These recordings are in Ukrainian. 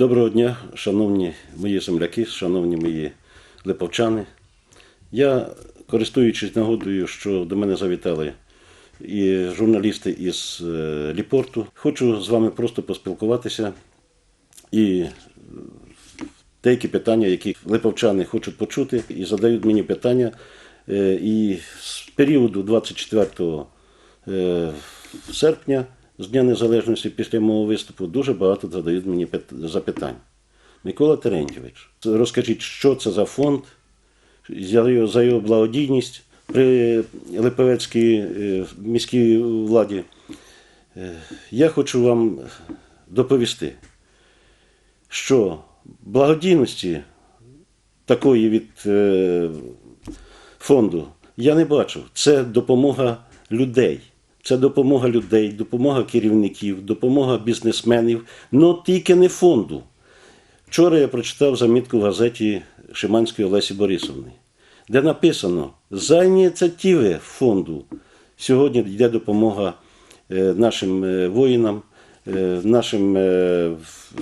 Доброго дня, шановні мої земляки, шановні мої липовчани. Я, користуючись нагодою, що до мене завітали і журналісти із е, Ліпорту, хочу з вами просто поспілкуватися і деякі питання, які липовчани хочуть почути, і задають мені питання. Е, І з періоду 24 е, серпня, з Дня Незалежності, після мого виступу, дуже багато задають мені запитань. Микола Терентьович, розкажіть, що це за фонд, за його, за його благодійність при Липовецькій е, міській владі. Е, Я хочу вам доповісти, що благодійності такої від е, фонду я не бачу. Це допомога людей. Це допомога людей, допомога керівників, допомога бізнесменів, але тільки не фонду. Вчора я прочитав замітку в газеті Шиманської Олесі Борисовни, де написано: за ініціативи фонду сьогодні йде допомога е, нашим е, воїнам, е, нашим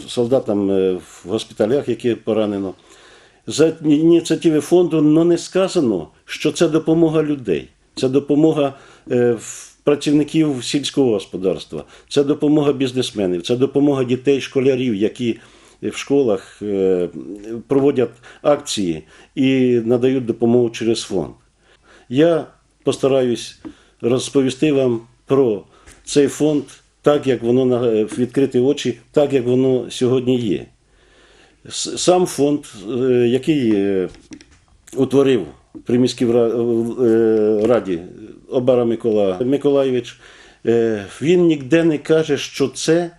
солдатам в госпіталях, які поранено. За ініціативи фонду але не сказано, що це допомога людей, це допомога працівників сільського господарства, це допомога бізнесменів, це допомога дітей, школярів, які в школах е, проводять акції і надають допомогу через фонд. Я постараюсь розповісти вам про цей фонд так, як воно на відкриті очі, так як воно сьогодні є. Сам фонд, е, який е, утворив при міській е, раді Обара Микола Миколаєвич, е, він ніде не каже, що це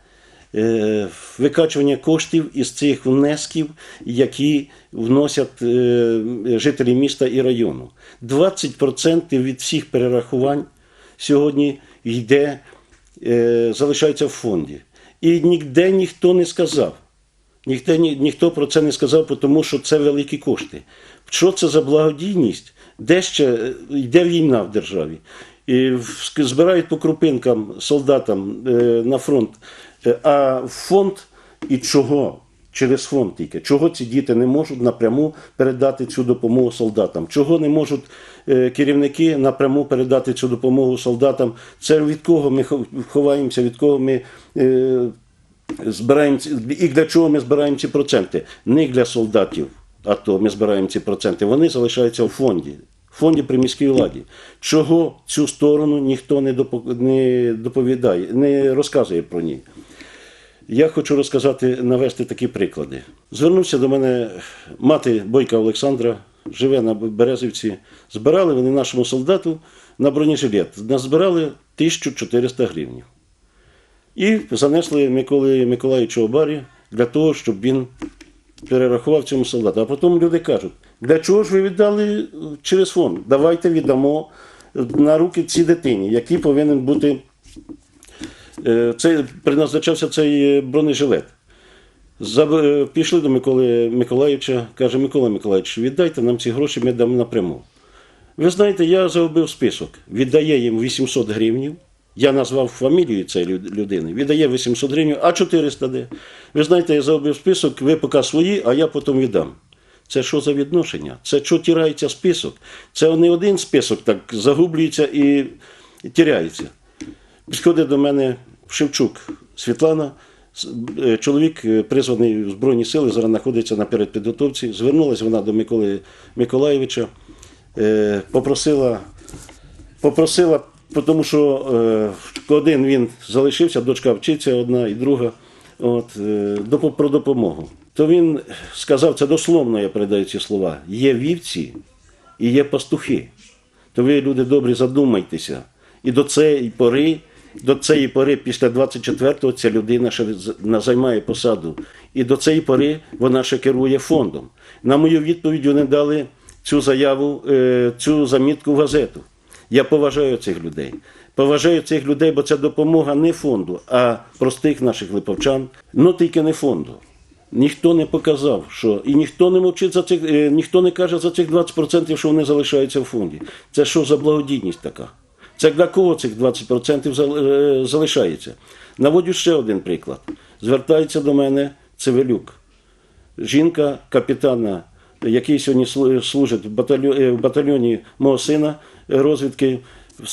е, викачування коштів із цих внесків, які вносять е, жителі міста і району. 20% від всіх перерахувань сьогодні йде, залишається в фонді. І ніде ніхто не сказав. Ніхто, ні, ніхто про це не сказав, тому що це великі кошти. Що це за благодійність? Де ще е, йде війна в державі? І збирають по крупинкам солдатам е, на фронт. Е, А фонд і чого? Через фонд тільки. Чого ці діти не можуть напряму передати цю допомогу солдатам? Чого не можуть е, керівники напряму передати цю допомогу солдатам? Це від кого ми ховаємося, від кого ми. е, збираємо і для чого ми збираємо ці проценти? Не для солдатів, а то ми збираємо ці проценти. Вони залишаються в фонді. Фонді при міській владі. Чого цю сторону ніхто не не доповідає, не розказує про ній. Я хочу розказати, навести такі приклади. Звернувся до мене мати Бойка Олександра, живе на Березівці. Збирали вони нашому солдату на бронежилет. Назбирали 1400 гривень. І занесли Миколи Миколаївичу Обарі для того, щоб він перерахував цьому солдату. А потім люди кажуть, для чого ж ви віддали через фонд? Давайте віддамо на руки цій дитині, який повинен бути. е, Цей, призначався цей е, бронежилет. Е, Пішли до Миколи Миколаївича, каже, Микола Миколаївич, віддайте нам ці гроші, ми дамо напряму. Ви знаєте, я загубив список. Віддає їм 800 гривнів. Я назвав фамілію цієї людини. Віддає 800 гривень, а 400 де. Ви знаєте, я загубив список, ви поки свої, а я потім віддам. Це що за відношення? Це що тирається список? Це не один список так загублюється і тіряється. Підходить до мене Шевчук Світлана, е, чоловік е, призваний в Збройні Сили, зараз знаходиться на передпідготовці. Звернулася вона до Миколи Миколаєвича, е, попросила, попросила, тому що е, один він залишився, дочка вчиться одна і друга, от, е, про допомогу. То він сказав, це дословно я передаю ці слова: є вівці і є пастухи. То ви, люди добрі, задумайтеся. І до цієї пори, до цієї пори, після 24-го, ця людина ще займає посаду. І до цієї пори вона ще керує фондом. На мою відповідь вони дали цю заяву, е, цю замітку в газету. Я поважаю цих людей. Поважаю цих людей, бо це допомога не фонду, а простих наших липовчан, ну тільки не фонду. Ніхто не показав, що і ніхто не мовчить за цих, е, ніхто не каже за цих 20%, що вони залишаються в фонді. Це що за благодійність така? Це для кого цих 20% е, залишається? Наводю ще один приклад. Звертається до мене Цивилюк, жінка капітана, який сьогодні служить в батальйоні мого сина розвідки,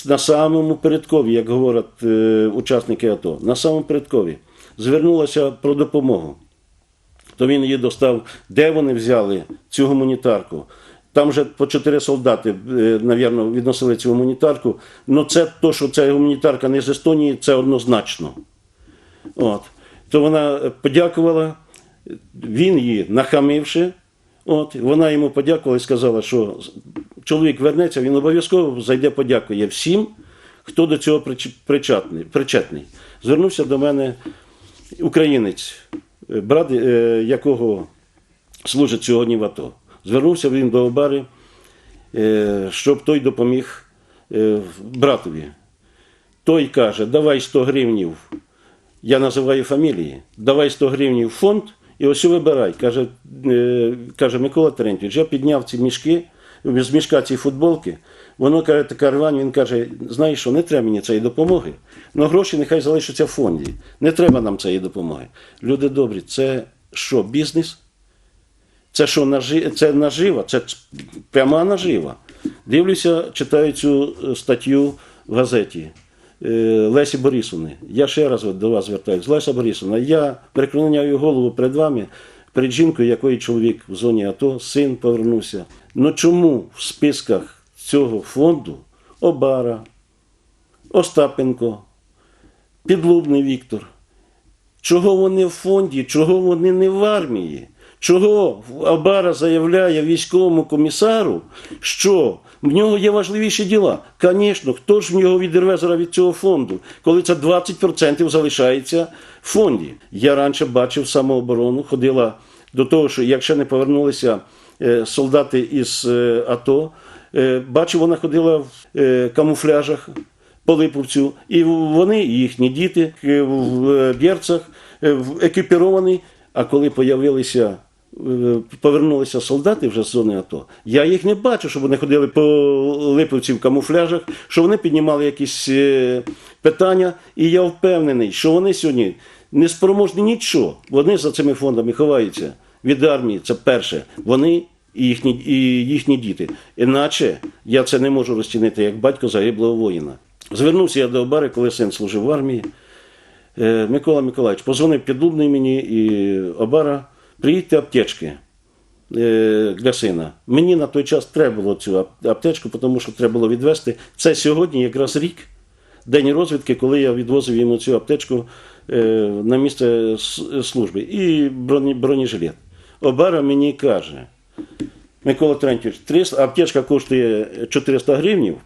на самому передкові, як говорять е, учасники АТО, на самому передкові, звернулася про допомогу то він її достав. Де вони взяли цю гуманітарку? Там вже по чотири солдати, е, навірно, відносили цю гуманітарку. Ну, це то, що ця гуманітарка не з Естонії, це однозначно. От. То вона подякувала, він її нахамивши. От, вона йому подякувала і сказала, що чоловік вернеться, він обов'язково зайде, подякує всім, хто до цього причетний. причетний. Звернувся до мене українець, е, брат е, якого служить сьогодні в АТО. Звернувся він до Обари, е, щоб той допоміг братові. Той каже, давай 100 гривнів, я називаю фамілії, давай 100 гривнів фонд і ось вибирай. Каже, е, каже Микола Терентьович, я підняв ці мішки, з мішка ці футболки. Воно каже, така рвань, він каже, знаєш що, не треба мені цієї допомоги, але гроші нехай залишаться в фонді. Не треба нам цієї допомоги. Люди добрі, це що, бізнес? Це що, нажи... це нажива, це пряма нажива. Дивлюся, читаю цю е, статтю в газеті Лесі Борисовни. Я ще раз до вас звертаюся. Леся Борисовна, я преклоняю голову перед вами, перед жінкою, якої чоловік в зоні АТО, син повернувся. Ну чому в списках цього фонду Обара, Остапенко, Підлубний Віктор, Чого вони в фонді, чого вони не в армії? Чого Абара заявляє військовому комісару, що в нього є важливіші діла? Звісно, хто ж в нього відірве зараз від цього фонду, коли це 20% залишається в фонді? Я раніше бачив самооборону, ходила до того, що якщо не повернулися е, солдати із е, АТО, е, бачив, вона ходила в камуфляжах по Липовцю, і вони, їхні діти в берцах, в- екіпіровані. А коли появилися, повернулися солдати вже з зони АТО, я їх не бачу, щоб вони ходили по Липовці в камуфляжах, що вони піднімали якісь е, питання. І я впевнений, що вони сьогодні не спроможні нічого. Вони за цими фондами ховаються від армії. Це перше. Вони і їхні, і їхні діти. Іначе я це не можу розцінити як батько загиблого воїна. Звернувся я до Обари, коли син служив в армії. Е, Микола Миколаївич, позвонив підлубний мені і Обара, приїдьте аптечки е, для сина. Мені на той час треба було цю аптечку, тому що треба було відвести. Це сьогодні якраз рік, день розвідки, коли я відвозив йому цю аптечку е, на місце служби. І бронежилет. Обара мені каже, Микола Трентьович, 300, аптечка коштує 400 гривнів.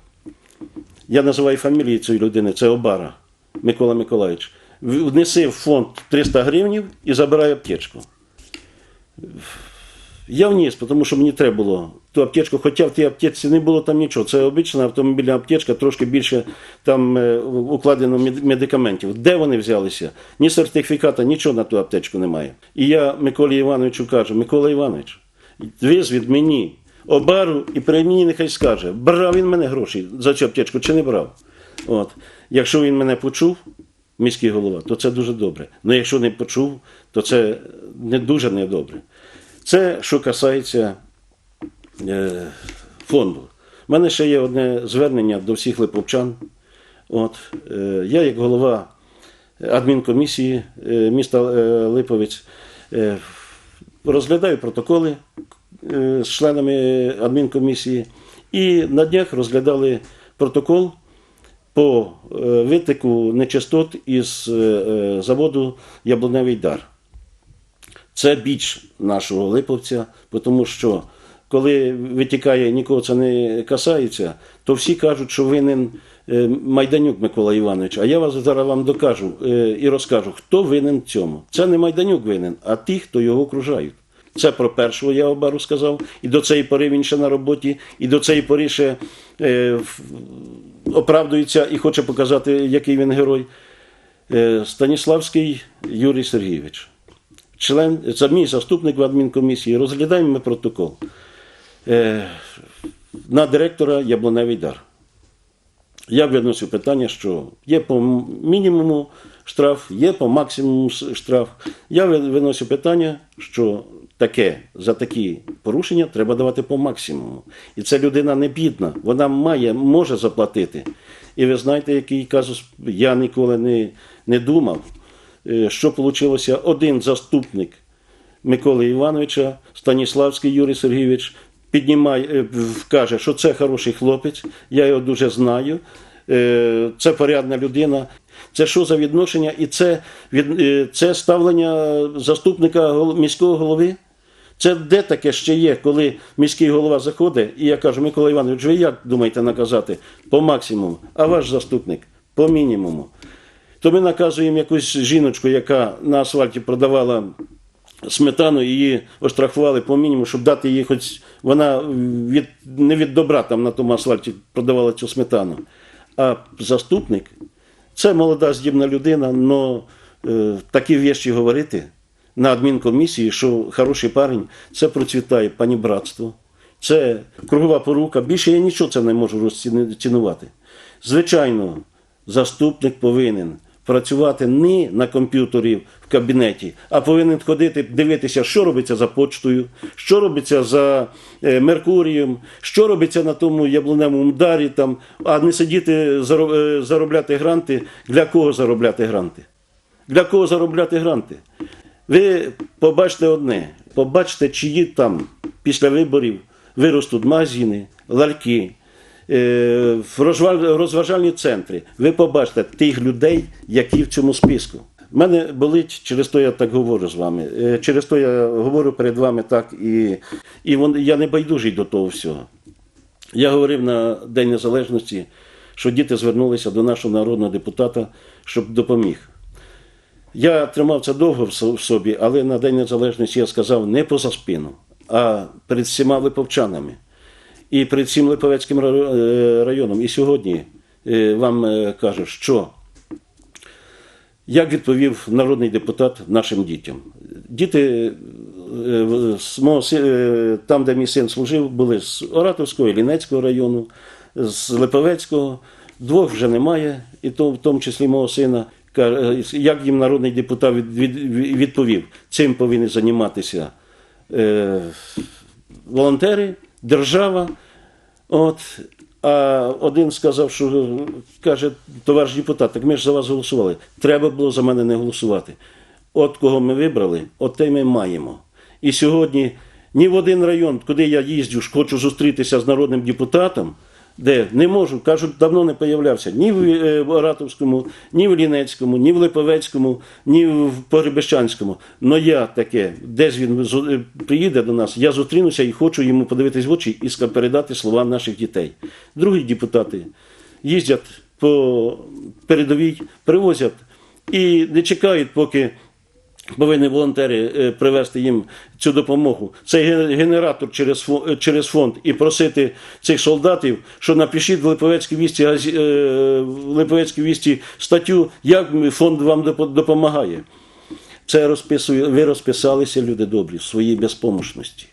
Я називаю фамілію цієї людини, це Обара Микола Миколаївич. Внеси в фонд 300 гривнів і забирай аптечку. Я вніс, тому що мені треба було ту аптечку, хоча в тій аптечці не було там нічого. Це обична автомобільна аптечка, трошки більше там е, укладено медикаментів. Де вони взялися? Ні сертифіката, нічого на ту аптечку немає. І я Миколі Івановичу кажу: Микола Іванович, визвід мені обару і при мені нехай скаже, брав він мене гроші за цю аптечку чи не брав. От. Якщо він мене почув, міський голова, то це дуже добре. Ну якщо не почув, то це не дуже недобре. Це що касається е, фонду. У мене ще є одне звернення до всіх липовчан. От, е, я, як голова адмінкомісії е, міста е, Липовець, е, розглядаю протоколи е, з членами адмінкомісії і на днях розглядали протокол по е, витику нечистот із е, е, заводу Яблуневий дар. Це біч нашого липовця, тому що коли витікає, нікого це не касається, то всі кажуть, що винен е, Майданюк Микола Іванович. А я вас зараз вам докажу е, і розкажу, хто винен в цьому. Це не Майданюк винен, а ті, хто його окружають. Це про першого я обару сказав, і до цієї пори він ще на роботі, і до цієї пори ще е, оправдується і хоче показати, який він герой. Е, Станіславський Юрій Сергійович член, це мій заступник в адмінкомісії, розглядаємо ми протокол е, на директора Яблуневий дар. я виносив питання, що є по мінімуму штраф, є по максимуму штраф. Я ви- виносив питання, що таке за такі порушення треба давати по максимуму. І ця людина не бідна, вона має, може заплатити. І ви знаєте, який казус я ніколи не, не думав, що вийшло один заступник Миколи Івановича, Станіславський Юрій Сергійович піднімає, е, каже, що це хороший хлопець, я його дуже знаю, е, це порядна людина. Це що за відношення? І це, е, це ставлення заступника міського голови? Це де таке ще є, коли міський голова заходить, і я кажу, Микола Іванович, ви як думаєте наказати? По максимуму, а ваш заступник по мінімуму. То ми наказуємо якусь жіночку, яка на асфальті продавала сметану, її оштрафували по мінімуму, щоб дати їй хоч вона від, не від добра там на тому асфальті продавала цю сметану. А заступник це молода здібна людина, але е, такі вещі говорити на адмінкомісії, що хороший парень, це процвітає панібратство, це кругова порука. Більше я нічого це не можу розцінувати. Звичайно, заступник повинен працювати не на комп'ютері в кабінеті, а повинен ходити, дивитися, що робиться за почтою, що робиться за е, Меркурієм, що робиться на тому яблуневому дарі, там, а не сидіти е, заробляти гранти. Для кого заробляти гранти? Для кого заробляти гранти? Ви побачите одне: побачите, чиї там після виборів виростуть магазини, ларьки, в розважальні центри. Ви побачите тих людей, які в цьому списку. У мене болить, через то я так говорю з вами. е, Через то я говорю перед вами так, і, і вон, я не байдужий до того всього. Я говорив на День Незалежності, що діти звернулися до нашого народного депутата, щоб допоміг. Я тримав це довго в собі, але на День Незалежності я сказав не поза спину, а перед всіма липовчанами і перед всім Липовецьким е, районом. І сьогодні е, вам е, кажу, що як відповів народний депутат нашим дітям. Діти там, де мій син служив, були з Оратовського, Лінецького району, з Липовецького. Двох вже немає, і то в тому числі мого сина. Як їм народний депутат від- від- відповів, цим повинні займатися волонтери, держава. От, а один сказав, що каже, товариш депутат, так ми ж за вас голосували. Треба було за мене не голосувати. От кого ми вибрали, от те ми маємо. І сьогодні ні в один район, куди я їздю, хочу зустрітися з народним депутатом, де не можу, кажуть, давно не появлявся ні в е, Оратовському, ні в Лінецькому, ні в Липовецькому, ні в Погребещанському. Но я таке, десь він е, приїде до нас, я зустрінуся і хочу йому подивитись в очі і передати слова наших дітей. Другі депутати їздять по передовій, привозять і не чекають, поки повинні волонтери е, привезти їм цю допомогу. Цей генератор через фо- е, через фонд і просити цих солдатів, що напишіть в Липовецькій вісті, е, в Липовецькій вісті статтю, як фонд вам допомагає. Це розписує, ви розписалися, люди добрі, в своїй безпомощності.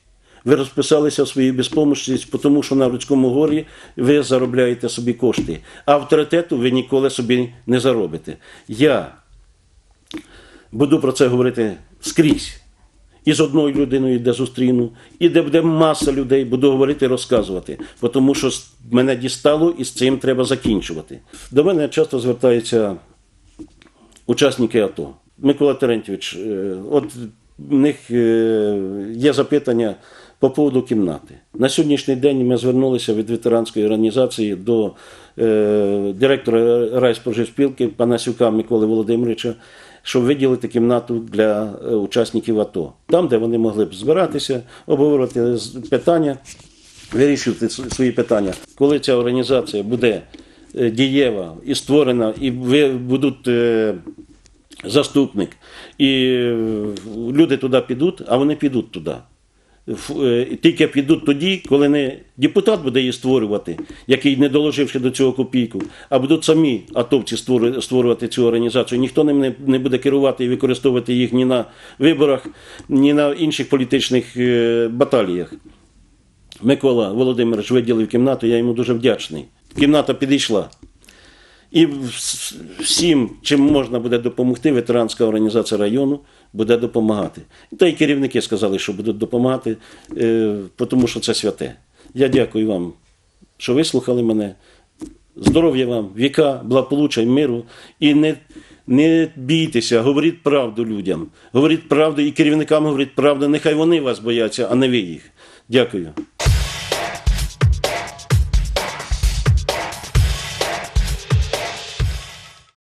Ви розписалися в своїй безпомощності, тому що на людському горі ви заробляєте собі кошти. Авторитету ви ніколи собі не заробите. Я буду про це говорити скрізь. І з одною людиною, де зустріну, і де буде маса людей, буду говорити і розказувати. Тому що мене дістало і з цим треба закінчувати. До мене часто звертаються учасники АТО. Микола Терентьович, е, от в них е, є запитання по поводу кімнати. На сьогоднішній день ми звернулися від ветеранської організації до е, директора райспоживспілки Панасюка Миколи Володимировича, щоб виділити кімнату для е, учасників АТО. Там, де вони могли б збиратися, обговорювати питання, вирішувати свої питання. Коли ця організація буде е, дієва і створена, і будуть. е, заступник, і люди туди підуть, а вони підуть туди. Е, Тільки підуть тоді, коли не депутат буде її створювати, який не доложивши до цього копійку, а будуть самі атовці створювати цю організацію. Ніхто ним не, не буде керувати і використовувати їх ні на виборах, ні на інших політичних е, баталіях. Микола Володимирович виділив кімнату, я йому дуже вдячний. Кімната підійшла. І всім, чим можна буде допомогти, ветеранська організація району буде допомагати. Та й керівники сказали, що будуть допомагати, е, тому що це святе. Я дякую вам, що вислухали мене. Здоров'я вам, віка, благополуччя миру. І не, не бійтеся, говоріть правду людям. Говоріть правду і керівникам говоріть правду. Нехай вони вас бояться, а не ви їх. Дякую.